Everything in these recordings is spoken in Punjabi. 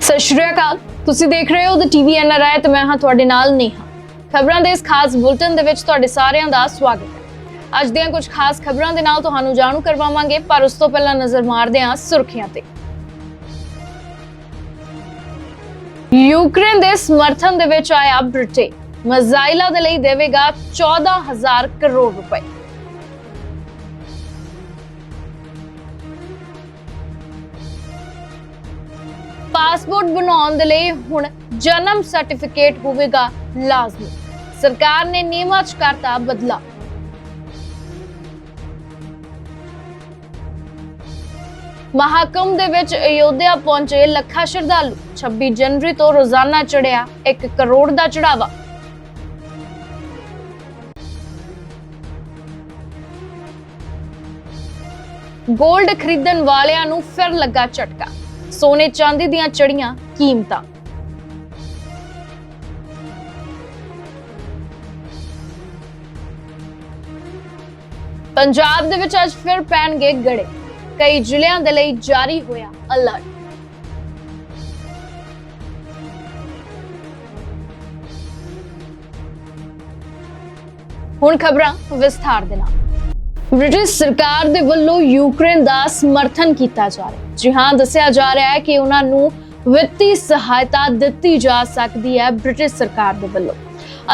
ਸਤਿ ਸ਼੍ਰੀ ਅਕਾਲ। ਤੁਸੀਂ ਦੇਖ ਰਹੇ ਹੋ ਦ ਟੀਵੀ ਐਨਆਰਆਈ ਤੇ ਮੈਂ ਹਾਂ ਤੁਹਾਡੇ ਨਾਲ ਨੇਹਾ। ਖਬਰਾਂ ਦੇ ਇਸ ਖਾਸ ਬੁਲਟਨ ਦੇ ਵਿੱਚ ਤੁਹਾਡੇ ਸਾਰਿਆਂ ਦਾ ਸਵਾਗਤ ਹੈ। ਅੱਜ ਦੀਆਂ ਕੁਝ ਖਾਸ ਖਬਰਾਂ ਦੇ ਨਾਲ ਤੁਹਾਨੂੰ ਜਾਣੂ ਕਰਵਾਵਾਂਗੇ, ਪਰ ਉਸ ਤੋਂ ਪਹਿਲਾਂ ਨਜ਼ਰ ਮਾਰਦੇ ਹਾਂ ਸੁਰਖੀਆਂ ਤੇ। ਯੂਕਰੇਨ ਦੇ ਸਮਰਥਨ ਦੇ ਵਿੱਚ ਆਇਆ ਬ੍ਰਿਟੇਨ। ਮਜ਼ਾਈਲਾ ਦੇ ਲਈ ਦੇਵੇਗਾ 14000 ਕਰੋੜ ਰੁਪਏ। ਪਾਸਪੋਰਟ ਬਣਾਉਣ ਦੇ ਲਈ ਹੁਣ ਜਨਮ ਸਰਟੀਫਿਕੇਟ ਹੋਵੇਗਾ ਲਾਜ਼ਮੀ। ਸਰਕਾਰ ਨੇ ਨਿਯਮਾਂ 'ਚ ਕਰਤਾ ਬਦਲਾਅ ਮਹਾਕੁੰਭ ਦੇ ਵਿੱਚ ਅਯੋਧਿਆ ਪਹੁੰਚੇ ਲੱਖਾਂ ਸ਼ਰਧਾਲੂ। 26 ਜਨਵਰੀ ਤੋਂ ਰੋਜ਼ਾਨਾ ਚੜਿਆ 1 ਕਰੋੜ ਦਾ ਚੜਾਵਾ ਗੋਲਡ ਖਰੀਦਣ ਵਾਲਿਆਂ ਨੂੰ ਫਿਰ ਲੱਗਾ ਝਟਕਾ। ਸੋਨੇ ਚਾਂਦੀ ਦੀਆਂ ਚੜੀਆਂ ਕੀਮਤਾਂ। ਪੰਜਾਬ ਦੇ ਵਿੱਚ ਅੱਜ ਫਿਰ ਪੈਣਗੇ ਗੜੇ। ਕਈ ਜ਼ਿਲ੍ਹਿਆਂ ਦੇ ਲਈ ਜਾਰੀ ਹੋਇਆ ਅਲਰਟ ਹੁਣ ਖਬਰਾਂ ਵਿਸਥਾਰ ਦੇ ਨਾਲ। ਬ੍ਰਿਟਿਸ਼ ਸਰਕਾਰ ਦੇ ਵੱਲੋਂ ਯੂਕਰੇਨ ਦਾ ਸਮਰਥਨ ਕੀਤਾ ਜਾ ਰਿਹਾ। ਜੀ ਹਾਂ, ਦੱਸਿਆ ਜਾ ਰਿਹਾ ਹੈ ਕਿ ਉਹਨਾਂ ਨੂੰ ਵਿੱਤੀ ਸਹਾਇਤਾ ਦਿੱਤੀ ਜਾ ਸਕਦੀ ਹੈ ਬ੍ਰਿਟਿਸ਼ ਸਰਕਾਰ ਦੇ ਵੱਲੋਂ।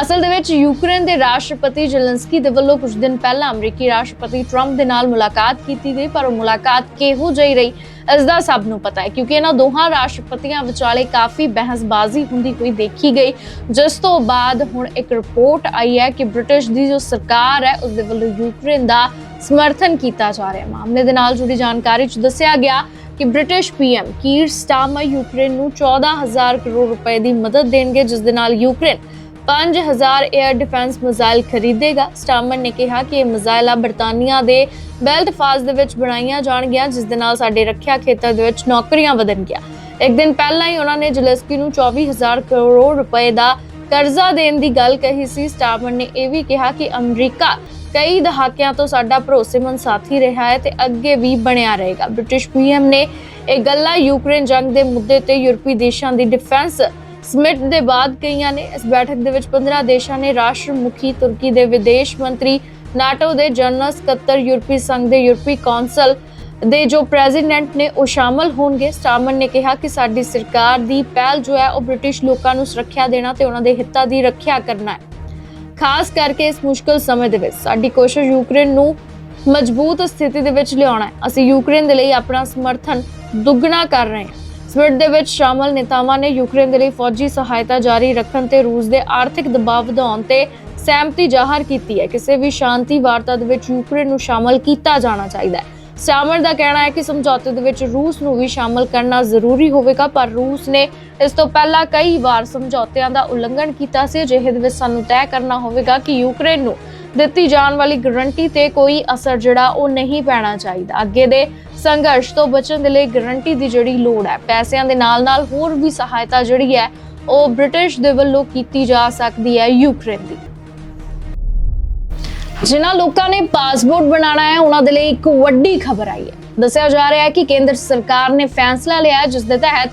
ਅਸਲ ਦੇ ਵਿੱਚ ਯੂਕਰੇਨ ਦੇ ਰਾਸ਼ਟਰਪਤੀ ਜ਼ੈਲੈਂਸਕੀ ਦੇ ਵੱਲੋਂ ਕੁਝ ਦਿਨ ਪਹਿਲਾਂ ਅਮਰੀਕੀ ਰਾਸ਼ਟਰਪਤੀ ਟਰੰਪ ਦੇ ਨਾਲ ਮੁਲਾਕਾਤ ਕੀਤੀ ਗਈ, ਪਰ ਉਹ ਮੁਲਾਕਾਤ ਕਿਹੋ ਜਿਹੀ ਰਹੀ, ਇਸ ਦਾ ਸਭ ਨੂੰ ਪਤਾ ਹੈ, ਕਿਉਂਕਿ ਇਹਨਾਂ ਦੋਹਾਂ ਰਾਸ਼ਟਰਪਤੀਆਂ ਵਿਚਾਲੇ ਕਾਫੀ ਬਹਿਸਬਾਜ਼ੀ ਹੁੰਦੀ ਹੋਈ ਦੇਖੀ ਗਈ। ਜਿਸ ਤੋਂ ਬਾਅਦ ਹੁਣ ਇੱਕ ਰਿਪੋਰਟ ਆਈ ਹੈ ਕਿ ਬ੍ਰਿਟਿਸ਼ ਦੀ ਜੋ ਸਰਕਾਰ ਹੈ ਉਸ ਦੇ ਵੱਲੋਂ ਯੂਕਰੇਨ ਦਾ ਸਮਰਥਨ ਕੀਤਾ ਜਾ ਰਿਹਾ ਹੈ। ਮਾਮਲੇ ਦੇ ਨਾਲ ਜੁੜੀ ਜਾਣਕਾਰੀ ਚ ਦੱਸਿਆ ਗਿਆ ਕਿ British PM Keir Starmer Ukraine ਨੂੰ 14000 ਕਰੋੜ ਰੁਪਏ ਦੀ ਮਦਦ ਦੇਣਗੇ, ਜਿਸ ਦੇ ਨਾਲ ਯੂਕਰੇਨ 5000 에ਅਰ ਡਿਫੈਂਸ ਮਿਜ਼ਾਈਲ ਖਰੀਦੇਗਾ। ਸਟਾਰਮਰ ਨੇ ਕਿਹਾ ਕਿ ਇਹ ਮਿਜ਼ਾਈਲਾਂ ਬਰਤਾਨੀਆ ਦੇ ਬੈਲਟਫਾਸਟ ਦੇ ਵਿੱਚ ਬਣਾਈਆਂ ਜਾਣਗੀਆਂ, ਜਿਸ ਦੇ ਨਾਲ ਸਾਡੇ ਰੱਖਿਆ ਖੇਤਰ ਦੇ ਵਿੱਚ ਨੌਕਰੀਆਂ ਵਧਣਗੀਆਂ। ਇੱਕ ਦਿਨ ਪਹਿਲਾਂ ਹੀ ਉਹਨਾਂ ਨੇ ਜ਼ੈਲੈਂਸਕੀ ਨੂੰ 24000 ਕਰੋੜ ਰੁਪਏ ਦਾ ਕਰਜ਼ਾ ਦੇਣ ਦੀ ਗੱਲ ਕਹੀ ਸੀ। ਸਟਾਰਮਰ ਨੇ ਇਹ ਵੀ ਕਿਹਾ ਕਿ ਅਮਰੀਕਾ ਕਈ ਦਹਾਕਿਆਂ ਤੋਂ ਸਾਡਾ ਭਰੋਸੇਮੰਦ ਸਾਥੀ ਰਿਹਾ ਹੈ ਤੇ ਅੱਗੇ ਵੀ ਬਣਿਆ ਰਹੇਗਾ। ਬ੍ਰਿਟਿਸ਼ ਪੀਐਮ ਨੇ ਇਹ ਗੱਲਾਂ ਯੂਕਰੇਨ ਜੰਗ ਦੇ ਮੁੱਦੇ ਤੇ ਯੂਰਪੀ ਦੇਸ਼ਾਂ ਦੀ ਡਿਫੈਂਸ ਸਮਿਟ ਦੇ ਬਾਅਦ ਕਈਆਂ ਨੇ। ਇਸ ਬੈਠਕ ਦੇ ਵਿੱਚ 15 ਦੇਸ਼ਾਂ ਨੇ ਰਾਸ਼ਟਰ ਮੁਖੀ ਤੁਰਕੀ ਦੇ ਵਿਦੇਸ਼ ਮੰਤਰੀ, ਨਾਟੋ ਦੇ ਜਨਰਲ ਸਕੱਤਰ, ਯੂਰਪੀ ਸੰਘ ਦੇ ਯੂਰਪੀ ਕੌਂਸਲ ਦੇ ਜੋ ਪ੍ਰੈਜ਼ੀਡੈਂਟ ਨੇ ਉਹ ਸ਼ਾਮਲ ਹੋਣਗੇ। ਸਟਾਰਮਰ ਨੇ ਕਿਹਾ ਕਿ ਸਾਡੀ ਸਰਕਾਰ ਦੀ ਪਹਿਲ ਜੋ ਹੈ ਉਹ ਬ੍ਰਿਟਿਸ਼ ਲੋਕਾਂ ਨੂੰ ਸੁਰੱਖਿਆ ਦੇਣਾ ਤੇ ਉਹਨਾਂ ਦੇ ਹਿੱਤਾਂ ਦੀ ਰੱਖਿਆ ਕਰਨਾ ਹੈ। ਖਾਸ ਕਰਕੇ ਇਸ ਮੁਸ਼ਕਲ ਸਮੇਂ ਦੇ ਵਿੱਚ। ਸਾਡੀ ਕੋਸ਼ਿਸ਼ ਯੂਕਰੇਨ ਨੂੰ ਮਜ਼ਬੂਤ ਸਥਿਤੀ ਦੇ ਵਿੱਚ ਲਿਆਉਣਾ ਹੈ। ਅਸੀਂ ਯੂਕਰੇਨ ਦੇ ਲਈ ਆਪਣਾ ਸਮਰਥਨ ਦੁੱਗਣਾ ਕਰ ਰਹੇ ਹਾਂ। ਸਮਿਟ ਦੇ ਵਿੱਚ ਸ਼ਾਮਲ ਨੇਤਾਵਾਂ ਨੇ ਯੂਕਰੇਨ ਦੇ ਲਈ ਫੌਜੀ ਸਹਾਇਤਾ ਜਾਰੀ ਰੱਖਣ ਤੇ ਰੂਸ ਦੇ ਆਰਥਿਕ ਦਬਾਅ ਵਧਾਉਣ ਤੇ ਸਹਿਮਤੀ ਜ਼ਾਹਰ ਕੀਤੀ ਹੈ। ਕਿਸੇ ਵੀ ਸ਼ਾਂਤੀ ਵਾਰਤਾ ਦੇ ਵਿੱਚ ਯੂਕਰੇਨ ਨੂੰ ਸ਼ਾਮਲ ਕੀਤਾ ਜਾਣਾ ਚਾਹੀਦਾ ਹੈ। ਸਾਮਰ ਦਾ ਕਹਿਣਾ ਹੈ ਕਿ ਸਮਝੌਤੇ ਦੇ ਵਿੱਚ ਰੂਸ ਨੂੰ ਵੀ ਸ਼ਾਮਲ ਕਰਨਾ ਜ਼ਰੂਰੀ ਹੋਵੇਗਾ, ਪਰ ਰੂਸ ਨੇ ਇਸ ਤੋਂ ਪਹਿਲਾਂ ਕਈ ਵਾਰ ਸਮਝੌਤਿਆਂ ਦਾ ਉਲੰਘਣ ਕੀਤਾ ਸੀ। ਜਿਹੇ ਦੇ ਵਿੱਚ ਸਾਨੂੰ ਤੈਅ ਕਰਨਾ ਹੋਵੇਗਾ ਕਿ ਯੂਕਰੇਨ ਨੂੰ ਦਿੱਤੀ ਜਾਣ ਵਾਲੀ ਗਾਰੰਟੀ ਤੇ ਕੋਈ ਅਸਰ ਜਿਹੜਾ ਉਹ ਨਹੀਂ ਪੈਣਾ ਚਾਹੀਦਾ। ਅੱਗੇ ਦੇ ਸੰਘਰਸ਼ ਤੋਂ ਬਚਣ ਦੇ ਲਈ ਗਾਰੰਟੀ ਦੀ ਜਿਹੜੀ ਲੋੜ ਹੈ, ਪੈਸਿਆਂ ਦੇ ਨਾਲ-ਨਾਲ ਹੋਰ ਵੀ ਸਹਾਇਤਾ ਜਿਹੜੀ ਹੈ, ਉਹ ਬ੍ਰਿਟਿਸ਼ ਦੇ ਵੱਲੋਂ ਕੀਤੀ ਜਾ ਸਕਦੀ ਹੈ ਯੂਕਰੇਨ ਦੀ। ਜਿਨ੍ਹਾਂ ਲੋਕਾਂ ਨੇ ਪਾਸਪੋਰਟ ਬਣਾਉਣਾ ਹੈ, ਉਹਨਾਂ ਦੇ ਲਈ ਇੱਕ ਵੱਡੀ ਖਬਰ ਆਈ ਹੈ। ਦੱਸਿਆ ਜਾ ਰਿਹਾ ਹੈ ਕਿ ਕੇਂਦਰ ਸਰਕਾਰ ਨੇ ਫੈਸਲਾ ਲਿਆ ਹੈ, ਜਿਸ ਦੇ ਤਹਿਤ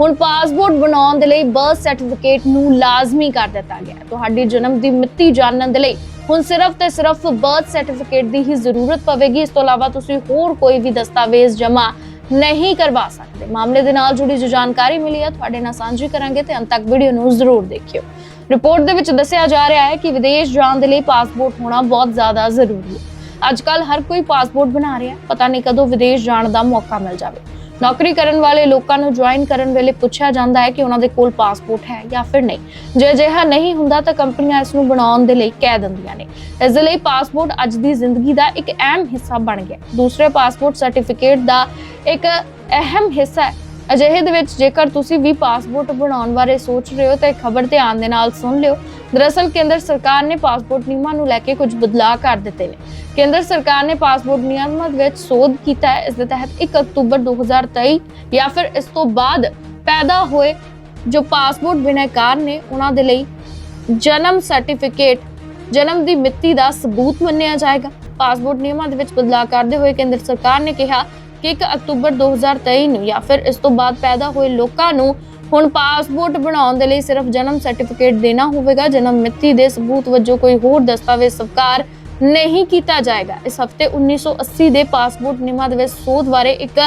ਹੁਣ ਪਾਸਪੋਰਟ ਬਣਾਉਣ ਦੇ ਲਈ ਬਰਥ ਸਰਟੀਫਿਕੇਟ ਨੂੰ ਲਾਜ਼ਮੀ ਕਰ ਦਿੱਤਾ ਗਿਆ ਹੈ। ਤੁਹਾਡੀ ਜਨਮ ਦੀ ਮਿਤੀ ਜਾਣਨ ਦੇ ਲਈ ਹੁਣ ਸਿਰਫ ਤੇ ਸਿਰਫ ਬਰਥ ਸਰਟੀਫਿਕੇਟ ਦੀ ਹੀ ਜ਼ਰੂਰਤ ਪਵੇਗੀ। ਇਸ ਤੋਂ ਇਲਾਵਾ ਤੁਸੀਂ ਹੋਰ ਕੋਈ ਵੀ ਦਸਤਾਵੇਜ਼ ਜਮ੍ਹਾਂ ਨਹੀਂ ਕਰਵਾ ਸਕਦੇ। ਮਾਮਲੇ ਦੇ ਨਾਲ ਜੁੜੀ ਜੋ ਜਾਣਕਾਰੀ ਮਿਲੀ ਹੈ, ਤੁਹਾਡੇ ਨਾਲ ਸਾਂਝੀ ਕਰਾਂਗੇ ਤੇ ਅੰਤ ਤੱਕ ਵੀਡੀਓ ਨੂੰ ਜ਼ਰੂਰ ਦੇਖਿਓ। ਰਿਪੋਰਟ ਦੇ ਵਿੱਚ ਦੱਸਿਆ ਜਾ ਰਿਹਾ ਹੈ ਕਿ ਵਿਦੇਸ਼ ਜਾਣ ਦੇ ਲਈ ਪਾਸਪੋਰਟ ਹੋਣਾ ਬਹੁਤ ਜ਼ਿਆਦਾ ਜ਼ਰੂਰੀ ਹੈ। ਅੱਜ ਕੱਲ ਹਰ ਕੋਈ ਪਾਸਪੋਰਟ ਬਣਾ ਰਿਹਾ ਪਤਾ ਨਹੀਂ ਕਦੋਂ ਵਿਦੇਸ਼ ਜਾਣ ਦਾ ਮੌਕਾ ਮਿਲ ਜਾਵੇ। ਨੌਕਰੀ ਕਰਨ ਵਾਲੇ ਲੋਕਾਂ ਨੂੰ ਜੁਆਇਨ ਕਰਨ ਵੇਲੇ ਪੁੱਛਿਆ ਜਾਂਦਾ ਹੈ ਕਿ ਉਹਨਾਂ ਦੇ ਕੋਲ ਪਾਸਪੋਰਟ ਹੈ ਜਾਂ ਫਿਰ ਨਹੀਂ। ਜੇ ਅਜਿਹਾ ਨਹੀਂ ਹੁੰਦਾ ਤਾਂ ਕੰਪਨੀਆਂ ਇਸ ਨੂੰ ਬਣਾਉਣ ਦੇ ਲਈ ਕਹਿ ਦਿੰਦੀਆਂ ਨੇ। ਇਸ ਦੇ ਲਈ ਪਾਸਪੋਰਟ ਅੱਜ ਦੀ ਜ਼ਿੰਦਗੀ ਦਾ ਇੱਕ ਅਹਿਮ ਹਿੱਸਾ ਬਣ ਗਿਆ ਦੂਸਰੇ ਪਾਸਪੋਰਟ ਸਰਟੀਫਿਕੇਟ ਦਾ ਇੱਕ ਅਹਿਮ ਹਿੱਸਾ ਹੈ। ਅਜਿਹੇ ਦੇ ਵਿੱਚ ਜੇਕਰ ਤੁਸੀਂ ਵੀ ਪਾਸਪੋਰਟ ਬਣਾਉਣ ਬਾਰੇ ਸੋਚ ਰਹੇ ਹੋ ਤਾਂ ਇਹ ਖਬਰ ਧਿਆਨ ਦੇ ਨਾਲ ਸੁਣ ਲਿਓ। ਦਰਅਸਲ ਕੇਂਦਰ ਸਰਕਾਰ ਨੇ ਪਾਸਪੋਰਟ ਨਿਯਮਾਂ ਨੂੰ ਲੈ ਕੇ ਕੁਝ ਬਦਲਾਅ ਕਰ ਦਿੱਤੇ ਨੇ। ਕੇਂਦਰ ਸਰਕਾਰ ਨੇ ਪਾਸਪੋਰਟ ਨਿਯਮਾਂ ਵਿੱਚ ਸੋਧ ਕੀਤਾ ਹੈ, ਇਸ ਦੇ ਤਹਿਤ 1 ਅਕਤੂਬਰ 2023 ਜਾਂ ਫਿਰ ਇਸ ਤੋਂ ਬਾਅਦ ਪੈਦਾ ਹੋਏ ਜੋ ਪਾਸਪੋਰਟ ਬਿਨੈਕਾਰ ਨੇ, ਉਹਨਾਂ ਦੇ ਲਈ ਜਨਮ ਸਰਟੀਫਿਕੇਟ, ਜਨਮ ਦੀ ਮਿਤੀ ਦਾ ਸਬੂਤ ਮੰਨਿਆ ਜਾਏਗਾ। ਪਾਸਪੋਰਟ ਨਿਯਮਾਂ ਦੇ ਵਿੱਚ ਬਦਲਾਅ ਕਰਦੇ ਹੋਏ ਕੇਂਦਰ ਸਰਕਾਰ ਨੇ ਕਿਹਾ ਕਿ 1 ਅਕਤੂਬਰ 2023 ਨੂੰ ਜਾਂ ਫਿਰ ਇਸ ਤੋਂ ਬਾਅਦ ਪੈਦਾ ਹੋਏ ਲੋਕਾਂ ਨੂੰ ਹੁਣ ਪਾਸਪੋਰਟ ਬਣਾਉਣ ਦੇ ਲਈ ਸਿਰਫ ਜਨਮ ਸਰਟੀਫਿਕੇਟ ਦੇਣਾ ਹੋਵੇਗਾ, ਜਨਮ ਮਿਤੀ ਦੇ ਸਬੂਤ ਵਜੋਂ ਕੋਈ ਹੋਰ ਦਸਤਾਵੇਜ਼ ਸਵੀਕਾਰ ਨਹੀਂ ਕੀਤਾ ਜਾਏਗਾ। ਇਸ ਹਫ਼ਤੇ 1980 ਦੇ ਪਾਸਪੋਰਟ ਨਿਯਮਾਂ ਦੇ ਵਿੱਚ ਸੋਧ ਬਾਰੇ ਇੱਕ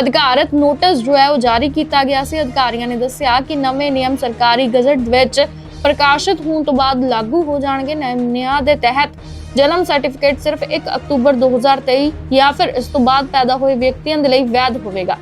ਅਧਿਕਾਰਤ ਨੋਟਿਸ ਜੋ ਹੈ ਉਹ ਜਾਰੀ ਕੀਤਾ ਗਿਆ ਸੀ। ਅਧਿਕਾਰੀਆਂ ਨੇ ਦੱਸਿਆ ਕਿ ਨਵੇਂ ਨਿਯਮ ਸਰਕਾਰੀ ਗਜ਼ਟ ਵਿੱਚ ਪ੍ਰਕਾਸ਼ਿਤ ਹੋਣ ਤੋਂ ਬਾਅਦ ਲਾਗੂ ਹੋ ਜਾਣਗੇ। ਨਵੇਂ ਦੇ ਤਹਿਤ ਜਨਮ ਸਰਟੀਫਿਕੇਟ ਸਿਰਫ 1 ਅਕਤੂਬਰ 2023 ਜਾਂ ਫਿਰ ਇਸ ਤੋਂ ਬਾਅਦ ਪੈਦਾ ਹੋਏ ਵਿਅਕਤੀਆਂ ਦੇ ਲਈ ਵੈਧ ਹੋਵੇਗਾ।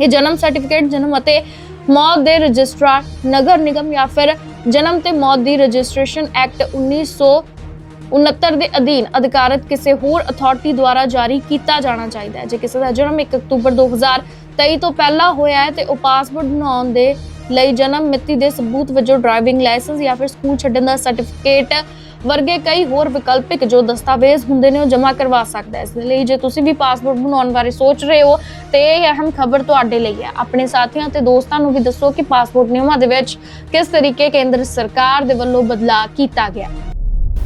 ਇਹ ਜਨਮ ਸਰਟੀਫਿਕੇਟ ਜਨਮ ਅਤੇ ਮੌਤ ਦੇ ਰਜਿਸਟਰਾਰ, ਨਗਰ ਨਿਗਮ ਜਾਂ ਫਿਰ ਜਨਮ ਤੇ ਮੌਤ ਦੀ ਰਜਿਸਟ੍ਰੇਸ਼ਨ ਐਕਟ 1969 ਦੇ ਅਧੀਨ ਅਧਿਕਾਰਤ ਕਿਸੇ ਹੋਰ ਅਥਾਰਟੀ ਦੁਆਰਾ ਜਾਰੀ ਕੀਤਾ ਜਾਣਾ ਚਾਹੀਦਾ ਹੈ। ਜੇ ਕਿਸੇ ਦਾ ਜਨਮ 1 ਅਕਤੂਬਰ 2023 ਤੋਂ ਪਹਿਲਾਂ ਹੋਇਆ ਹੈ, ਤੇ ਉਹ ਪਾਸਪੋਰਟ ਬਣਾਉਣ ਦੇ ਲਈ ਜਨਮ ਮਿਤੀ ਦੇ ਸਬੂਤ ਵਜੋਂ ਡਰਾਈਵਿੰਗ ਲਾਇਸੈਂਸ ਜਾਂ ਫਿਰ ਸਕੂਲ ਛੱਡਣ ਦਾ ਸਰਟੀਫਿਕੇਟ ਵਰਗੇ ਕਈ ਹੋਰ ਵਿਕਲਪਿਕ ਜੋ ਦਸਤਾਵੇਜ਼ ਹੁੰਦੇ ਨੇ ਉਹ ਜਮ੍ਹਾਂ ਕਰਵਾ ਸਕਦਾ ਹੈ। ਇਸ ਦੇ ਲਈ ਜੇ ਤੁਸੀਂ ਵੀ ਪਾਸਪੋਰਟ ਬਣਾਉਣ ਬਾਰੇ ਸੋਚ ਰਹੇ ਹੋ, ਤੇ ਇਹ ਅਹਿਮ ਖਬਰ ਤੁਹਾਡੇ ਲਈ ਹੈ। ਆਪਣੇ ਸਾਥੀਆਂ ਤੇ ਦੋਸਤਾਂ ਨੂੰ ਵੀ ਦੱਸੋ ਕਿ ਪਾਸਪੋਰਟ ਨਿਯਮਾਂ ਦੇ ਵਿੱਚ ਕਿਸ ਤਰੀਕੇ ਕੇਂਦਰ ਸਰਕਾਰ ਦੇ ਵੱਲੋਂ ਬਦਲਾਅ ਕੀਤਾ ਗਿਆ।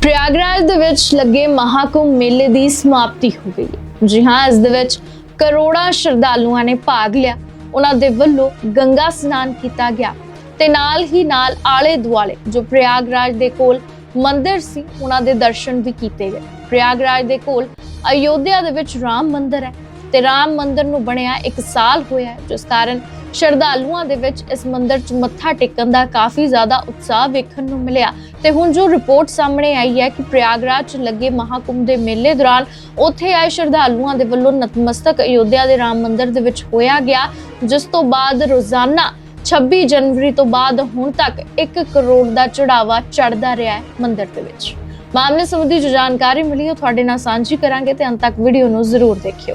ਪ੍ਰਯਾਗਰਾਜ ਦੇ ਵਿੱਚ ਲੱਗੇ ਮਹਾਕੁੰਭ ਮੇਲੇ ਦੀ ਸਮਾਪਤੀ ਹੋ ਗਈ। ਜੀ ਹਾਂ, ਇਸ ਦੇ ਵਿੱਚ ਕਰੋੜਾਂ ਸ਼ਰਧਾਲੂਆਂ ਨੇ ਭਾਗ ਲਿਆ। ਉਹਨਾਂ ਦੇ ਵੱਲੋਂ ਗੰਗਾ ਸਨਾਨ ਕੀਤਾ ਗਿਆ। ਤੇ ਨਾਲ ਹੀ ਨਾਲ ਆਲੇ ਦੁਆਲੇ ਜੋ ਪ੍ਰਯਾਗਰਾਜ ਦੇ ਕੋਲ ਮੰਦਿਰ ਸੀ, ਉਹਨਾਂ ਦੇ ਦਰਸ਼ਨ ਵੀ ਕੀਤੇ ਗਏ। ਪ੍ਰਯਾਗਰਾਜ ਦੇ ਕੋਲ ਅਯੋਧਿਆ ਦੇ ਵਿੱਚ ਰਾਮ ਮੰਦਿਰ ਹੈ ਤੇ ਰਾਮ ਮੰਦਿਰ ਨੂੰ ਬਣਿਆ ਇੱਕ ਸਾਲ ਹੋਇਆ ਜਿਸ ਕਾਰਨ ਸ਼ਰਧਾਲੂਆਂ ਦੇ ਵਿੱਚ ਇਸ ਮੰਦਿਰ 'ਚ ਮੱਥਾ ਟੇਕਣ ਦਾ ਕਾਫੀ ਜ਼ਿਆਦਾ ਉਤਸ਼ਾਹ ਵੇਖਣ ਨੂੰ ਮਿਲਿਆ। ਤੇ ਹੁਣ ਜੋ ਰਿਪੋਰਟ ਸਾਹਮਣੇ ਆਈ ਹੈ ਕਿ ਪ੍ਰਯਾਗਰਾਜ 'ਚ ਲੱਗੇ ਮਹਾਕੁੰਭ ਦੇ ਮੇਲੇ ਦੌਰਾਨ ਉੱਥੇ ਆਏ ਸ਼ਰਧਾਲੂਆਂ ਦੇ ਵੱਲੋਂ ਨਤਮਸਤਕ ਅਯੋਧਿਆ ਦੇ ਰਾਮ ਮੰਦਿਰ ਦੇ ਵਿੱਚ ਹੋਇਆ ਗਿਆ, ਜਿਸ ਤੋਂ ਬਾਅਦ ਰੋਜ਼ਾਨਾ 26 ਜਨਵਰੀ ਤੋਂ ਬਾਅਦ ਹੁਣ ਤੱਕ 1 ਕਰੋੜ ਦਾ ਚੜਾਵਾ ਚੜਦਾ ਰਿਹਾ ਹੈ ਮੰਦਿਰ ਦੇ ਵਿੱਚ। ਮਾਮਲੇ ਸੰਬੰਧੀ ਜੋ ਜਾਣਕਾਰੀ ਮਿਲੀ, ਉਹ ਤੁਹਾਡੇ ਨਾਲ ਸਾਂਝੀ ਕਰਾਂਗੇ ਤੇ ਅੰਤ ਤੱਕ ਵੀਡੀਓ ਨੂੰ ਜ਼ਰੂਰ ਦੇਖਿਓ।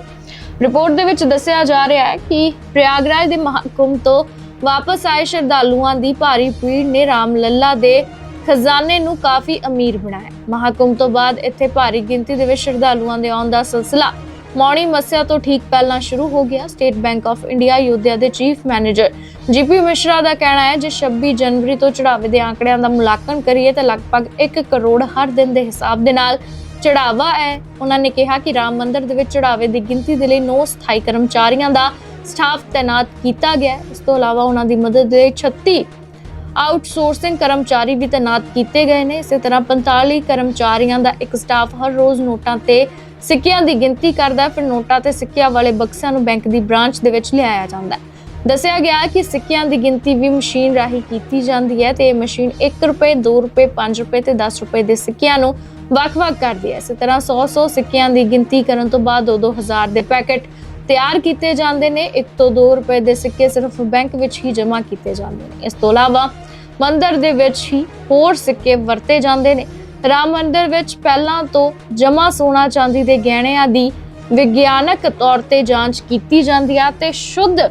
ਰਿਪੋਰਟ ਦੇ ਵਿੱਚ ਦੱਸਿਆ ਜਾ ਰਿਹਾ ਹੈ ਕਿ ਪ੍ਰਯਾਗਰਾਜ ਦੇ ਮਹਾਕੁੰਭ ਤੋਂ ਵਾਪਸ ਆਏ ਸ਼ਰਧਾਲੂਆਂ ਦੀ ਭਾਰੀ ਭੀੜ ਨੇ ਰਾਮ ਲੱਲਾ ਦੇ ਖਜ਼ਾਨੇ ਨੂੰ ਕਾਫੀ ਅਮੀਰ ਬਣਾਇਆ। ਮਹਾਕੁੰਭ ਤੋਂ ਬਾਅਦ ਇੱਥੇ ਭਾਰੀ ਗਿਣਤੀ ਦੇ ਵਿੱਚ ਸ਼ਰਧਾਲੂਆਂ ਦੇ ਆਉਣ ਦਾ ਸਿਲਸਿਲਾ ਮੌਣੀ ਮੱਸਿਆ ਤੋਂ ਠੀਕ ਪਹਿਲਾਂ ਸ਼ੁਰੂ ਹੋ ਗਿਆ। State Bank of India Ayodhya ਦੇ ਚੀਫ ਮੈਨੇਜਰ ਜੀਪੀ ਮਿਸ਼ਰਾ ਦਾ ਕਹਿਣਾ ਹੈ, ਜੇ 26 ਜਨਵਰੀ ਤੋਂ ਚੜਾਵੇ ਦੇ ਆંકੜਿਆਂ ਦਾ ਮੁਲਾਂਕਣ ਕਰੀਏ ਤਾਂ ਲਗਭਗ 1 ਕਰੋੜ ਹਰ ਦਿਨ ਦੇ ਹਿਸਾਬ ਦੇ ਨਾਲ ਚੜਾਵਾ ਹੈ। ਉਹਨਾਂ ਨੇ ਕਿਹਾ ਕਿ ਰਾਮ ਮੰਦਿਰ ਦੇ ਵਿੱਚ ਚੜਾਵੇ ਦੀ ਗਿਣਤੀ ਦੇ ਲਈ 9 ਸਥਾਈ ਕਰਮਚਾਰੀਆਂ ਦਾ ਸਟਾਫ ਤਾਇਨਾਤ ਕੀਤਾ ਗਿਆ ਇਸ ਤੋਂ ਇਲਾਵਾ ਉਹਨਾਂ ਦੀ ਮਦਦ ਦੇ 36 ਆਊਟਸੋਰਸਿੰਗ ਕਰਮਚਾਰੀ ਵੀ ਤਾਇਨਾਤ ਕੀਤੇ ਗਏ ਨੇ। ਇਸੇ ਤਰ੍ਹਾਂ 45 ਕਰਮਚਾਰੀਆਂ ਦਾ ਇੱਕ ਸਟਾਫ ਹਰ ਰੋਜ਼ ਨੋਟਾਂ ਤੇ ਸਿੱਕਿਆਂ ਦੀ ਗਿਣਤੀ ਕਰਦਾ ਹੈ, ਫਿਰ ਨੋਟਾਂ ਤੇ ਸਿੱਕਿਆਂ ਵਾਲੇ ਬਕਸਿਆਂ ਨੂੰ ਬੈਂਕ ਦੀ ਬ੍ਰਾਂਚ ਦੇ ਵਿੱਚ ਲਿਆਇਆ ਜਾਂਦਾ ਹੈ। ਦੱਸਿਆ ਗਿਆ ਕਿ ਸਿੱਕਿਆਂ ਦੀ ਗਿਣਤੀ ਵੀ ਮਸ਼ੀਨ ਰਾਹੀਂ ਕੀਤੀ ਜਾਂਦੀ ਹੈ ਤੇ ਇਹ ਮਸ਼ੀਨ 1 ਰੁਪਏ 2 ਰੁਪਏ 5 ਰੁਪਏ ਤੇ 10 ਰੁਪਏ ਦੇ ਸਿੱਕਿਆਂ ਨੂੰ ਵੱਖ-ਵੱਖ ਕਰਦੀ ਹੈ। ਇਸੇ ਤਰ੍ਹਾਂ 100-100 ਸਿੱਕਿਆਂ ਦੀ ਗਿਣਤੀ ਕਰਨ ਤੋਂ ਬਾਅਦ 2-2 ਹਜ਼ਾਰ ਦੇ ਪੈਕੇਟ ਤਿਆਰ ਕੀਤੇ ਜਾਂਦੇ ਨੇ। 1 ਤੋਂ 2 ਰੁਪਏ ਦੇ ਸਿੱਕੇ ਸਿਰਫ ਬੈਂਕ ਵਿੱਚ ਹੀ ਜਮ੍ਹਾਂ ਕੀਤੇ ਜਾਂਦੇ ਨੇ। ਇਸ ਤੋਂ ਇਲਾਵਾ ਮੰਦਰ ਦੇ ਵਿੱਚ ਹੀ ਹੋਰ ਸਿੱਕੇ ਵਰਤੇ ਜਾਂਦੇ ਨੇ। ਰਾਮ ਮੰਦਿਰ ਵਿੱਚ ਪਹਿਲਾਂ ਤੋਂ ਜਮਾ ਸੋਨਾ ਚਾਂਦੀ ਦੇ ਗਹਿਣਿਆਂ ਦੀ ਵਿਗਿਆਨਕ ਤੌਰ ਤੇ ਜਾਂਚ ਕੀਤੀ ਜਾਂਦੀ ਹੈ ਤੇ ਸ਼ੁੱਧ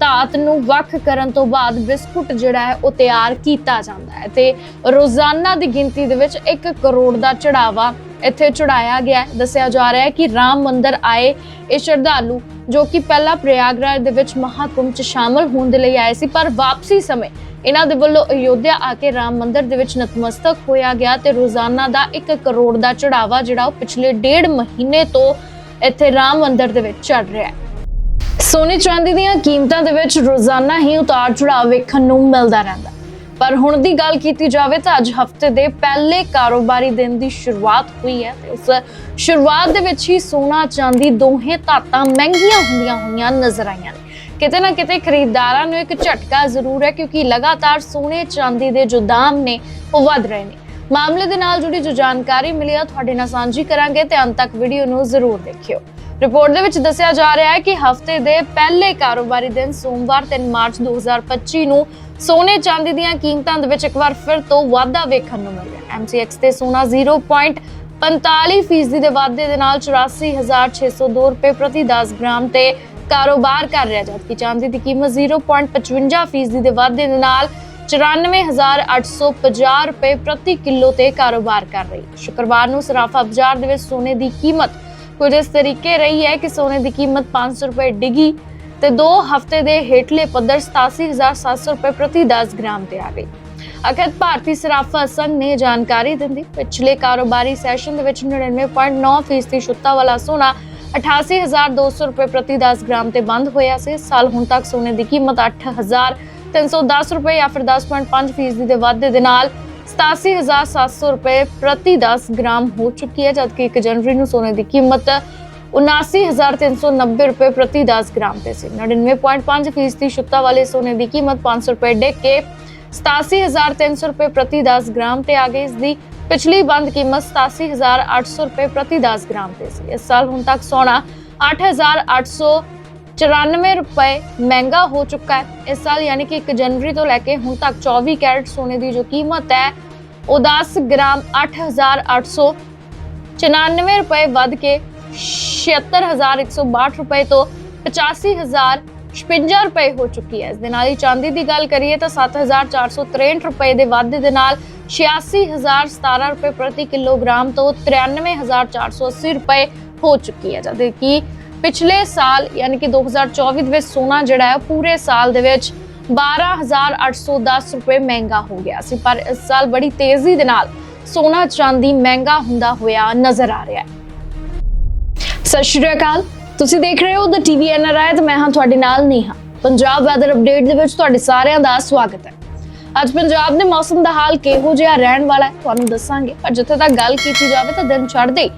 ਧਾਤ ਨੂੰ ਵੱਖ ਕਰਨ ਤੋਂ ਬਾਅਦ ਬਿਸਕੁਟ ਜਿਹੜਾ ਹੈ ਉਹ ਤਿਆਰ ਕੀਤਾ ਜਾਂਦਾ ਹੈ ਤੇ ਰੋਜ਼ਾਨਾ ਦੀ ਗਿਣਤੀ ਦੇ ਵਿੱਚ 1 ਕਰੋੜ ਦਾ ਚੜਾਵਾ ਇੱਥੇ ਚੜਾਇਆ ਗਿਆ ਦੱਸਿਆ ਜਾ ਰਿਹਾ ਹੈ ਕਿ ਰਾਮ ਮੰਦਿਰ ਆਏ ਇਹ ਸ਼ਰਧਾਲੂ ਜੋ ਕਿ ਪਹਿਲਾਂ ਪ੍ਰਯਾਗਰਾਜ ਦੇ ਵਿੱਚ ਮਹਾਕੁੰਭ 'ਚ ਸ਼ਾਮਲ ਹੋਣ ਦੇ ਲਈ ਆਏ ਸੀ, ਪਰ ਵਾਪਸੀ ਸਮੇਂ ਇਹਨਾਂ ਦੇ ਵੱਲੋਂ ਅਯੋਧਿਆ ਆ ਕੇ ਰਾਮ ਮੰਦਿਰ ਦੇ ਵਿੱਚ ਨਤਮਸਤਕ ਹੋਇਆ ਗਿਆ ਤੇ ਰੋਜ਼ਾਨਾ ਦਾ 1 ਕਰੋੜ ਦਾ ਚੜਾਵਾ ਜਿਹੜਾ ਉਹ ਪਿਛਲੇ ਡੇਢ ਮਹੀਨੇ ਤੋਂ ਇੱਥੇ ਰਾਮ ਮੰਦਿਰ ਦੇ ਵਿੱਚ ਚੱਲ ਰਿਹਾ ਹੈ। ਸੋਨੇ ਚਾਂਦੀ ਦੀਆਂ ਕੀਮਤਾਂ ਦੇ ਵਿੱਚ ਰੋਜ਼ਾਨਾ ਹੀ ਉਤਾਰ ਚੜਾਅ ਵੇਖਣ ਨੂੰ ਮਿਲਦਾ ਰਹਿੰਦਾ ਪਰ ਹੁਣ ਦੀ ਗੱਲ ਕੀਤੀ ਜਾਵੇ ਤਾਂ ਅੱਜ ਹਫ਼ਤੇ ਦੇ ਪਹਿਲੇ ਕਾਰੋਬਾਰੀ ਦਿਨ ਦੀ ਸ਼ੁਰੂਆਤ ਹੋਈ ਹੈ ਤੇ ਉਸ ਸ਼ੁਰੂਆਤ ਦੇ ਵਿੱਚ ਹੀ ਸੋਨਾ ਚਾਂਦੀ ਦੋਹੇ ਧਾਤਾਂ ਮਹਿੰਗੀਆਂ ਹੁੰਦੀਆਂ ਹੋਈਆਂ ਨਜ਼ਰ ਆਈਆਂ ਨੇ। ਕਿਤੇ ਨਾ ਕਿਤੇ ਖਰੀਦਦਾਰਾਂ ਨੂੰ ਇੱਕ ਝਟਕਾ ਜ਼ਰੂਰ ਹੈ ਕਿਉਂਕਿ ਲਗਾਤਾਰ ਸੋਨੇ, ਚਾਂਦੀ ਦੇ ਜੋ ਦਾਮ ਨੇ, ਉਹ ਵਧ ਰਹੇ ਨੇ। ਮਾਮਲੇ ਦੇ ਨਾਲ ਜੁੜੀ ਜੋ ਜਾਣਕਾਰੀ ਮਿਲੀ ਆ, ਤੁਹਾਡੇ ਨਾਲ ਸਾਂਝੀ ਕਰਾਂਗੇ ਤੇ ਅੰਤ ਤੱਕ ਵੀਡੀਓ ਨੂੰ ਜ਼ਰੂਰ ਦੇਖਿਓ। ਰਿਪੋਰਟ ਦੇ ਵਿੱਚ ਦੱਸਿਆ ਜਾ ਰਿਹਾ ਹੈ ਕਿ ਹਫ਼ਤੇ ਦੇ ਪਹਿਲੇ ਕਾਰੋਬਾਰੀ ਦਿਨ ਸੋਮਵਾਰ 3 ਮਾਰਚ 2025 ਨੂੰ ਸੋਨੇ, ਚਾਂਦੀ ਦੀਆਂ ਕੀਮਤਾਂ ਦੇ ਵਿੱਚ ਇੱਕ ਵਾਰ ਫਿਰ ਤੋਂ ਵਾਧਾ ਵੇਖਣ ਨੂੰ ਮਿਲਿਆ। MCX ਤੇ ਸੋਨਾ 0.45 ਫੀਸਦੀ ਦੇ ਵਾਧੇ ਦੇ ਨਾਲ 84602 ਰੁਪਏ ਪ੍ਰਤੀ 10 ਗ੍ਰਾਮ ਤੇ ਕਾਰੋਬਾਰ ਕਰ ਰਿਹਾ ਜਦਕਿ ਚਾਂਦੀ ਦੀ ਕੀਮਤ 0.55 ਫੀਸਦੀ ਦੇ ਵਾਧੇ ਦੇ ਨਾਲ 94850 ਰੁਪਏ ਪ੍ਰਤੀ ਕਿਲੋ ਤੇ ਕਾਰੋਬਾਰ ਕਰ ਰਹੀ ਹੈ। ਸ਼ੁੱਕਰਵਾਰ ਨੂੰ ਸਰਾਫਾ ਬਾਜ਼ਾਰ ਦੇ ਵਿੱਚ ਸੋਨੇ ਦੀ ਕੀਮਤ ਕੁਝ ਇਸ ਤਰੀਕੇ ਰਹੀ ਹੈ ਕਿ ਸੋਨੇ ਦੀ ਕੀਮਤ 500 ਰੁਪਏ ਡਿੱਗੀ ਤੇ 2 ਹਫ਼ਤੇ ਦੇ ਹੇਠਲੇ ਪੱਧਰ 87700 ਰੁਪਏ ਪ੍ਰਤੀ 10 ਗ੍ਰਾਮ ਤੇ ਆ ਗਈ। ਅਖਤ ਭਾਰਤੀ ਸਰਾਫਾ ਸੰਘ ਨੇ ਜਾਣਕਾਰੀ ਦਿੰਦੀ, ਪਿਛਲੇ ਕਾਰੋਬਾਰੀ ਸੈਸ਼ਨ ਦੇ ਵਿੱਚ 99.9 ਫੀਸਦੀ ਛੁੱਤਾ ਵਾਲਾ ਸੋਨਾ 88200 ਰੁਪਏ ਪ੍ਰਤੀ 10 ਗ੍ਰਾਮ ਤੇ ਬੰਦ ਹੋਇਆ ਸੀ। ਸਾਲ ਹੁਣ ਤੱਕ ਸੋਨੇ ਦੀ ਕੀਮਤ 8000 310 ਰੁਪਏ ਜਾਂ ਫਿਰ 10.5% ਦੇ ਵਾਧੇ ਦੇ ਨਾਲ 87700 ਰੁਪਏ ਪ੍ਰਤੀ 10 ਗ੍ਰਾਮ ਹੋ ਚੁੱਕੀ ਹੈ, ਜਦਕਿ 1 ਜਨਵਰੀ ਨੂੰ ਸੋਨੇ ਦੀ ਕੀਮਤ 79390 ਰੁਪਏ ਪ੍ਰਤੀ 10 ਗ੍ਰਾਮ ਤੇ ਸੀ। 99.5 ਫੀਸਦੀ ਸ਼ੁੱਧਤਾ ਵਾਲੇ ਸੋਨੇ ਦੀ ਕੀਮਤ 500 ਰੁਪਏ ਡਿੱਗ ਕੇ 87300 ਰੁਪਏ ਪ੍ਰਤੀ 10 ਗ੍ਰਾਮ ਤੇ ਆ ਗਈ। ਇਸ ਦੀ ਪਿਛਲੀ ਬੰਦ ਕੀਮਤ 87800 ਰੁਪਏ ਪ੍ਰਤੀ 10 ਗ੍ਰਾਮ ਤੇ ਸੀ। ਇਸ ਸਾਲ ਹੁਣ ਤੱਕ ਸੋਨਾ 8894 ਰੁਪਏ ਮਹਿੰਗਾ ਹੋ ਚੁੱਕਾ ਹੈ। ਇਸ ਸਾਲ ਯਾਨੀ ਕਿ 1 ਜਨਵਰੀ ਤੋਂ ਲੈ ਕੇ ਹੁਣ ਤੱਕ 24 ਕੈਰਟ ਸੋਨੇ ਦੀ ਜੋ ਕੀਮਤ ਹੈ, ਉਹ 10 ਗ੍ਰਾਮ 8894 ਰੁਪਏ ਵੱਧ ਕੇ 76162 ਰੁਪਏ ਤੋਂ 85056 ਰੁਪਏ ਹੋ ਚੁੱਕੀ ਹੈ। ਇਸ ਦੇ ਨਾਲ ਹੀ ਚਾਂਦੀ ਦੀ ਗੱਲ ਕਰੀਏ ਤਾਂ 7463 ਰੁਪਏ ਦੇ ਵਾਧੇ ਦੇ ਨਾਲ 86017 ਰੁਪਏ ਪ੍ਰਤੀ ਕਿਲੋਗ੍ਰਾਮ ਤੋਂ 93480 ਰੁਪਏ ਹੋ ਚੁੱਕੀ ਹੈ। ਜਦ ਕਿ ਪਿਛਲੇ ਸਾਲ, ਯਾਨੀ ਕਿ 2024 ਦੇ ਵਿੱਚ ਸੋਨਾ ਜਿਹੜਾ ਹੈ ਪੂਰੇ ਸਾਲ ਦੇ ਵਿੱਚ 12810 ਰੁਪਏ ਮਹਿੰਗਾ ਹੋ ਗਿਆ ਸੀ। ਪਰ ਇਸ ਸਾਲ ਬੜੀ ਤੇਜ਼ੀ ਦੇ ਨਾਲ ਸੋਨਾ ਚਾਂਦੀ ਮਹਿੰਗਾ ਹੁੰਦਾ ਹੋਇਆ ਨਜ਼ਰ ਆ ਰਿਹਾ ਹੈ। ਸਤਿ ਸ਼੍ਰੀ ਅਕਾਲ। ਤੁਸੀਂ ਦੇਖ ਰਹੇ ਹੋ ਦ ਟੀਵੀ ਐਨਆਰਆਈ ਤੇ ਮੈਂ ਹਾਂ ਤੁਹਾਡੇ ਨਾਲ ਨੇਹਾ। ਪੰਜਾਬ ਵੈਦਰ ਅਪਡੇਟ ਦੇ ਵਿੱਚ ਤੁਹਾਡੇ ਸਾਰਿਆਂ ਦਾ ਸਵਾਗਤ ਹੈ। ਅੱਜ ਪੰਜਾਬ ਦੇ ਮੌਸਮ ਦਾ ਹਾਲ ਕਿਹੋ ਜਿਹਾ ਰਹਿਣ ਵਾਲਾ ਹੈ, ਤੁਹਾਨੂੰ ਦੱਸਾਂਗੇ। ਪਰ ਜਿੱਥੇ ਤੱਕ ਗੱਲ ਕੀਤੀ ਜਾਵੇ ਤਾਂ ਦਿਨ ਚੜ੍ਹਦੇ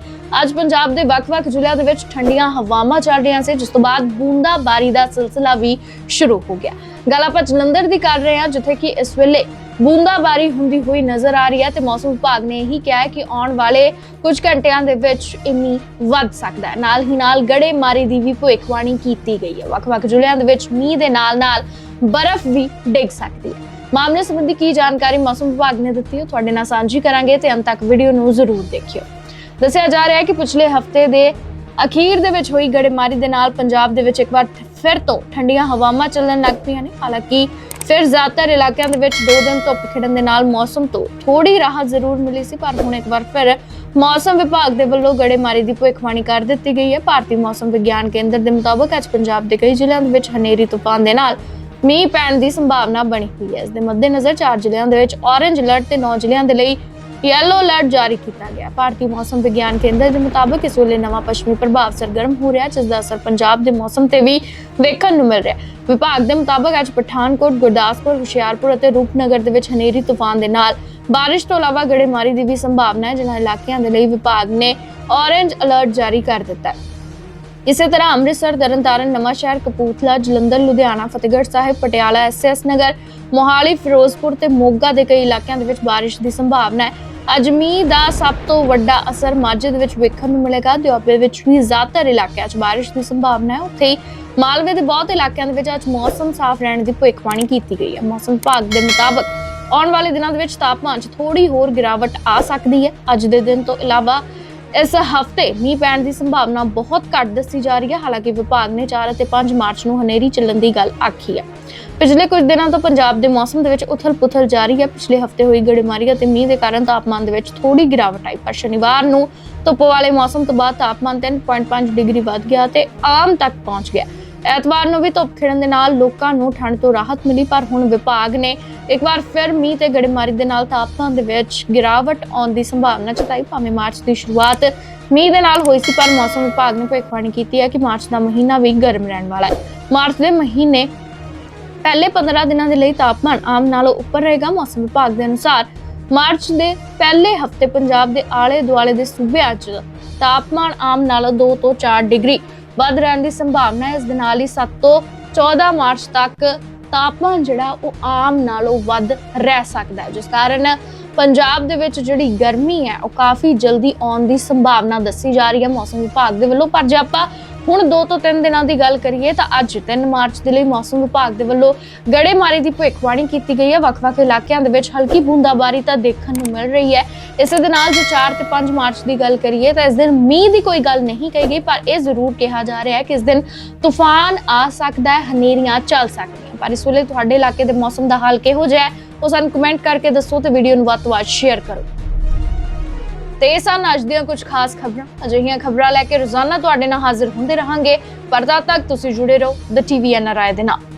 ਅੱਜ ਪੰਜਾਬ ਦੇ ਵੱਖ-ਵੱਖ ਜ਼ਿਲ੍ਹਿਆਂ ਦੇ ਵਿੱਚ ਠੰਡੀਆਂ ਹਵਾਵਾਂ ਚੱਲ ਰਹੀਆਂ ਸੀ, ਜਿਸ ਤੋਂ ਬਾਅਦ ਬੂੰਦਾ ਬਾਰੀ ਦਾ ਸਿਲਸਿਲਾ ਵੀ ਸ਼ੁਰੂ ਹੋ ਗਿਆ। ਗੱਲ ਆਪਾਂ ਜਲੰਧਰ ਦੀ ਕਰ ਰਹੇ ਹਾਂ, ਜਿੱਥੇ ਕਿ ਇਸ ਵੇਲੇ ਬੂੰਦਾਬਾਰੀ ਹੁੰਦੀ ਹੋਈ ਨਜ਼ਰ ਆ ਰਹੀ ਹੈ ਤੇ ਮੌਸਮ ਵਿਭਾਗ ਨੇ ਇਹੀ ਕਿਹਾ ਹੈ ਕਿ ਆਉਣ ਵਾਲੇ ਕੁਝ ਘੰਟਿਆਂ ਦੇ ਵਿੱਚ ਇੰਨੀ ਵੱਧ ਸਕਦਾ ਹੈ। ਨਾਲ ਹੀ ਨਾਲ ਗੜੇਮਾਰੀ ਦੀ ਵੀ ਭਵਿੱਖਬਾਣੀ ਕੀਤੀ ਗਈ ਹੈ। ਵੱਖ-ਵੱਖ ਜ਼ਿਲ੍ਹਿਆਂ ਦੇ ਵਿੱਚ ਮੀਂਹ ਦੇ ਨਾਲ-ਨਾਲ ਬਰਫ਼ ਵੀ ਡਿੱਗ ਸਕਦੀ ਹੈ। ਮਾਮਲੇ ਸੰਬੰਧੀ ਕੀ ਜਾਣਕਾਰੀ ਮੌਸਮ ਵਿਭਾਗ ਨੇ ਦਿੱਤੀ ਹੈ ਤੁਹਾਡੇ ਨਾਲ ਸਾਂਝੀ ਕਰਾਂਗੇ ਤੇ ਅੰਤ ਤੱਕ ਵੀਡੀਓ ਨੂੰ ਜ਼ਰੂਰ ਦੇਖਿਓ। ਦੱਸਿਆ ਜਾ ਰਿਹਾ ਹੈ ਕਿ ਪਿਛਲੇ ਹਫ਼ਤੇ ਦੇ ਅਖੀਰ ਦੇ ਵਿੱਚ ਹੋਈ ਗੜੇਮਾਰੀ ਦੇ ਨਾਲ ਪੰਜਾਬ ਦੇ ਵਿੱਚ ਇੱਕ ਵਾਰ ਫਿਰ ਤੋਂ ਠੰਡੀਆਂ ਹਵਾਵਾਂ ਚੱਲਣ ਲੱਗ ਪਈਆਂ ਨੇ। ਹਾਲਾਂਕਿ ਫਿਰ ਜ਼ਿਆਦਾਤਰ ਇਲਾਕਿਆਂ ਦੇ ਵਿੱਚ ਦੋ ਦਿਨ ਧੁੱਪ ਖਿੜਨ ਦੇ ਨਾਲ ਮੌਸਮ ਤੋਂ ਥੋੜੀ ਰਾਹਤ ਜ਼ਰੂਰ ਮਿਲੀ ਸੀ, ਪਰ ਹੁਣ ਇੱਕ ਵਾਰ ਫਿਰ ਮੌਸਮ ਵਿਭਾਗ ਦੇ ਵੱਲੋਂ ਗੜੇਮਾਰੀ ਦੀ ਭਵਿੱਖਬਾਣੀ ਕਰ ਦਿੱਤੀ ਗਈ ਹੈ। ਭਾਰਤੀ ਮੌਸਮ ਵਿਗਿਆਨ ਕੇਂਦਰ ਦੇ ਮੁਤਾਬਕ ਅੱਜ ਪੰਜਾਬ ਦੇ ਕਈ ਜ਼ਿਲ੍ਹਿਆਂ ਦੇ ਵਿੱਚ ਹਨੇਰੀ, ਤੂਫਾਨ ਦੇ ਨਾਲ ਮੀਂਹ ਪੈਣ ਦੀ ਸੰਭਾਵਨਾ ਬਣੀ ਹੋਈ ਹੈ। ਇਸ ਦੇ ਮੱਦੇਨਜ਼ਰ ਚਾਰ ਜ਼ਿਲ੍ਹਿਆਂ ਦੇ ਵਿੱਚ ਔਰੇਂਜ ਅਲਰਟ ਤੇ 9 ਜ਼ਿਲ੍ਹਿਆਂ ਦੇ ਲਈ ਯੈਲੋ ਅਲਰਟ ਜਾਰੀ ਕੀਤਾ ਗਿਆ। ਭਾਰਤੀ ਮੌਸਮ ਵਿਗਿਆਨ ਕੇਂਦਰ ਦੇ ਮੁਤਾਬਕ ਇਸ ਵੇਲੇ ਨਵਾਂ ਪੱਛਮੀ ਪ੍ਰਭਾਵ ਸਰਗਰਮ ਹੋ ਰਿਹਾ, ਜਿਸ ਦਾ ਅਸਰ ਪੰਜਾਬ ਦੇ ਮੌਸਮ ਤੇ ਵੀ ਦੇਖਣ ਨੂੰ ਮਿਲ ਰਿਹਾ ਵਿਭਾਗ ਦੇ ਮੁਤਾਬਕ ਅੱਜ ਪਠਾਨਕੋਟ, ਗੁਰਦਾਸਪੁਰ, ਹੁਸ਼ਿਆਰਪੁਰ ਅਤੇ ਰੂਪਨਗਰ ਦੇ ਵਿੱਚ ਹਨੇਰੀ ਤੂਫਾਨ ਦੇ ਨਾਲ ਬਾਰਿਸ਼ ਤੋਂ ਇਲਾਵਾ ਗੜੇਮਾਰੀ ਦੀ ਵੀ ਸੰਭਾਵਨਾ ਹੈ, ਜਿਨ੍ਹਾਂ ਇਲਾਕਿਆਂ ਦੇ ਲਈ ਵਿਭਾਗ ਨੇ ਔਰੇਂਜ ਅਲਰਟ ਜਾਰੀ ਕਰ ਦਿੱਤਾ ਹੈ। ਇਸੇ ਤਰ੍ਹਾਂ ਅੰਮ੍ਰਿਤਸਰ, ਤਰਨਤਾਰਨ, ਨਵਾਂਸ਼ਹਿਰ, ਕਪੂਰਥਲਾ, ਜਲੰਧਰ, ਲੁਧਿਆਣਾ, ਫਤਿਹਗੜ੍ਹ ਸਾਹਿਬ, ਪਟਿਆਲਾ ਐਸਐਸ ਨਗਰ, ਮੋਹਾਲੀ, ਫਿਰੋਜ਼ਪੁਰ ਤੇ ਮੋਗਾ ਦੇ ਕਈ ਇਲਾਕਿਆਂ ਦੇ ਵਿੱਚ ਬਾਰਿਸ਼ ਦੀ ਸੰਭਾਵਨਾ ਹੈ। ਅੱਜ ਮੀਂਹ ਦਾ ਸਭ ਤੋਂ ਵੱਡਾ ਅਸਰ ਮਾਝੇ ਦੇ ਵਿੱਚ ਵੇਖਣ ਨੂੰ ਮਿਲੇਗਾ। ਦੁਆਬੇ ਵਿੱਚ ਵੀ ਜ਼ਿਆਦਾਤਰ ਇਲਾਕਿਆਂ 'ਚ ਬਾਰਿਸ਼ ਦੀ ਸੰਭਾਵਨਾ ਹੈ। ਉੱਥੇ ਹੀ ਮਾਲਵੇ ਦੇ ਬਹੁਤ ਇਲਾਕਿਆਂ ਦੇ ਵਿੱਚ ਅੱਜ ਮੌਸਮ ਸਾਫ਼ ਰਹਿਣ ਦੀ ਭਵਿੱਖਬਾਣੀ ਕੀਤੀ ਗਈ ਹੈ। ਮੌਸਮ ਵਿਭਾਗ ਦੇ ਮੁਤਾਬਕ ਆਉਣ ਵਾਲੇ ਦਿਨਾਂ ਦੇ ਵਿੱਚ ਤਾਪਮਾਨ 'ਚ ਥੋੜੀ ਹੋਰ ਗਿਰਾਵਟ ਆ ਸਕਦੀ ਹੈ। ਅੱਜ ਦੇ ਦਿਨ ਤੋਂ ਇਲਾਵਾ ਇਸ ਹਫ਼ਤੇ ਮੀਂਹ ਪੈਣ ਦੀ ਸੰਭਾਵਨਾ ਬਹੁਤ ਘੱਟ ਦੱਸੀ ਜਾ ਰਹੀ ਹੈ। ਹਾਲਾਂਕਿ ਵਿਭਾਗ ਨੇ 4 ਅਤੇ 5 ਮਾਰਚ ਨੂੰ ਹਨੇਰੀ ਚੱਲਣ ਦੀ ਗੱਲ ਆਖੀ ਹੈ। ਪਿਛਲੇ ਕੁਝ ਦਿਨਾਂ ਤੋਂ ਪੰਜਾਬ ਦੇ ਮੌਸਮ ਦੇ ਵਿੱਚ ਉਥਲ-ਪੁਥਲ ਜਾਰੀ ਹੈ। ਪਿਛਲੇ ਹਫ਼ਤੇ ਹੋਈ ਗੜੇਮਾਰੀ ਅਤੇ ਮੀਂਹ ਦੇ ਕਾਰਨ ਤਾਪਮਾਨ ਦੇ ਵਿੱਚ ਥੋੜੀ ਗਿਰਾਵਟ ਆਈ। ਪਰ ਸ਼ਨੀਵਾਰ ਨੂੰ ਧੁੱਪ ਵਾਲੇ ਮੌਸਮ ਤੋਂ ਬਾਅਦ ਤਾਪਮਾਨ 3.5 ਡਿਗਰੀ ਵੱਧ ਗਿਆ ਤੇ ਆਮ ਤੱਕ ਪਹੁੰਚ ਗਿਆ। ਐਤਵਾਰ ਨੂੰ ਵੀ ਧੁੱਪ ਖਿੜਨ ਦੇ ਨਾਲ ਲੋਕਾਂ ਨੂੰ ਠੰਡ ਤੋਂ ਰਾਹਤ ਮਿਲੀ, ਪਰ ਹੁਣ ਵਿਭਾਗ ਨੇ ਇੱਕ ਵਾਰ ਫਿਰ ਮੀਂਹ ਤੇ ਗੜੇਮਾਰੀ ਦੇ ਨਾਲ ਤਾਪਮਾਨ ਦੇ ਵਿੱਚ ਗਿਰਾਵਟ ਆਉਣ ਦੀ ਸੰਭਾਵਨਾ ਜਤਾਈ। ਭਾਵੇਂ ਮਾਰਚ ਦੀ ਸ਼ੁਰੂਆਤ ਮੀਂਹ ਦੇ ਨਾਲ ਹੋਈ ਸੀ, ਪਰ ਮੌਸਮ ਵਿਭਾਗ ਨੇ ਭਵਿੱਖਬਾਣੀ ਕੀਤੀ ਹੈ ਕਿ ਮਾਰਚ ਦਾ ਮਹੀਨਾ ਵੀ ਗਰਮ ਰਹਿਣ ਵਾਲਾ ਹੈ। ਮਾਰਚ ਦੇ ਮਹੀਨੇ ਪਹਿਲੇ 15 ਦਿਨਾਂ ਦੇ ਲਈ ਤਾਪਮਾਨ ਆਮ ਨਾਲੋਂ ਉੱਪਰ ਰਹੇਗਾ। ਮੌਸਮ ਵਿਭਾਗ ਦੇ ਅਨੁਸਾਰ ਮਾਰਚ ਦੇ ਪਹਿਲੇ ਹਫ਼ਤੇ ਪੰਜਾਬ ਦੇ ਆਲੇ ਦੁਆਲੇ ਦੇ ਸੂਬਿਆਂ 'ਚ ਤਾਪਮਾਨ ਆਮ ਨਾਲੋਂ 2 ਤੋਂ 4 ਡਿਗਰੀ ਵੱਧ ਰਹਿਣ ਦੀ ਸੰਭਾਵਨਾ ਹੈ। ਇਸ ਦੇ ਨਾਲ ਹੀ 7 ਤੋਂ 14 ਮਾਰਚ ਤੱਕ ਤਾਪਮਾਨ ਜਿਹੜਾ, ਉਹ ਆਮ ਨਾਲੋਂ ਵੱਧ ਰਹਿ ਸਕਦਾ ਹੈ। ਜਿਸ ਕਾਰਨ ਪੰਜਾਬ ਦੇ ਵਿੱਚ ਜਿਹੜੀ ਗਰਮੀ ਹੈ, ਉਹ ਕਾਫੀ ਜਲਦੀ ਆਉਣ ਦੀ ਸੰਭਾਵਨਾ ਦੱਸੀ ਜਾ ਰਹੀ ਹੈ। ਮੌਸਮ ਵਿਭਾਗ ਦੇ ਵੱਲੋਂ। ਪਰ ਜੇ ਆਪਾਂ ਹੁਣ 2 ਤੋਂ 3 ਦਿਨਾਂ ਦੀ ਗੱਲ ਕਰੀਏ ਤਾਂ ਅੱਜ 3 ਮਾਰਚ ਦੇ ਲਈ ਮੌਸਮ ਵਿਭਾਗ ਦੇ ਵੱਲੋਂ ਗੜੇਮਾਰੀ ਦੀ ਭਵਿੱਖਬਾਣੀ ਕੀਤੀ ਗਈ ਹੈ। ਵੱਖ-ਵੱਖ ਇਲਾਕਿਆਂ ਦੇ ਵਿੱਚ ਹਲਕੀ ਬੂੰਦਾਬਾਰੀ ਤਾਂ ਦੇਖਣ ਨੂੰ ਮਿਲ ਰਹੀ ਹੈ। ਇਸੇ ਦੇ ਨਾਲ ਜੇ 4 ਤੇ 5 ਮਾਰਚ ਦੀ ਗੱਲ ਕਰੀਏ ਤਾਂ ਇਸ ਦਿਨ ਮੀਂਹ ਦੀ ਕੋਈ ਗੱਲ ਨਹੀਂ ਕਹੀ ਗਈ, ਪਰ ਇਹ ਜ਼ਰੂਰ ਕਿਹਾ ਜਾ ਰਿਹਾ ਹੈ ਕਿ ਇਸ ਦਿਨ ਤੂਫਾਨ ਆ ਸਕਦਾ ਹੈ, ਹਨੇਰੀਆਂ ਚੱਲ ਸਕਦੀਆਂ। ਪਰ ਇਸ ਵੇਲੇ ਤੁਹਾਡੇ ਇਲਾਕੇ ਦੇ ਮੌਸਮ ਦਾ ਹਾਲ ਕਿਹੋ ਜਿਹਾ ਹੈ, ਉਹ ਸਾਨੂੰ ਕਮੈਂਟ ਕਰਕੇ ਦੱਸੋ ਤੇ ਵੀਡੀਓ ਨੂੰ ਵੱਧ ਤੋਂ ਵੱਧ ਸ਼ੇਅਰ ਕਰੋ। ਤੇ ਇਹ ਸਨ ਅੱਜ ਦੀਆਂ ਕੁਝ ਖਾਸ ਖਬਰਾਂ। ਅਜਿਹੀਆਂ ਖਬਰਾਂ ਲੈ ਕੇ ਰੋਜ਼ਾਨਾ ਤੁਹਾਡੇ ਨਾਲ ਹਾਜ਼ਰ ਹੁੰਦੇ ਰਹਾਂਗੇ। ਪਰ ਤਦ ਤੱਕ ਤੁਸੀਂ ਜੁੜੇ ਰਹੋ ਦ ਟੀਵੀ ਐਨਆਰਆਈ ਦੇ ਨਾਲ।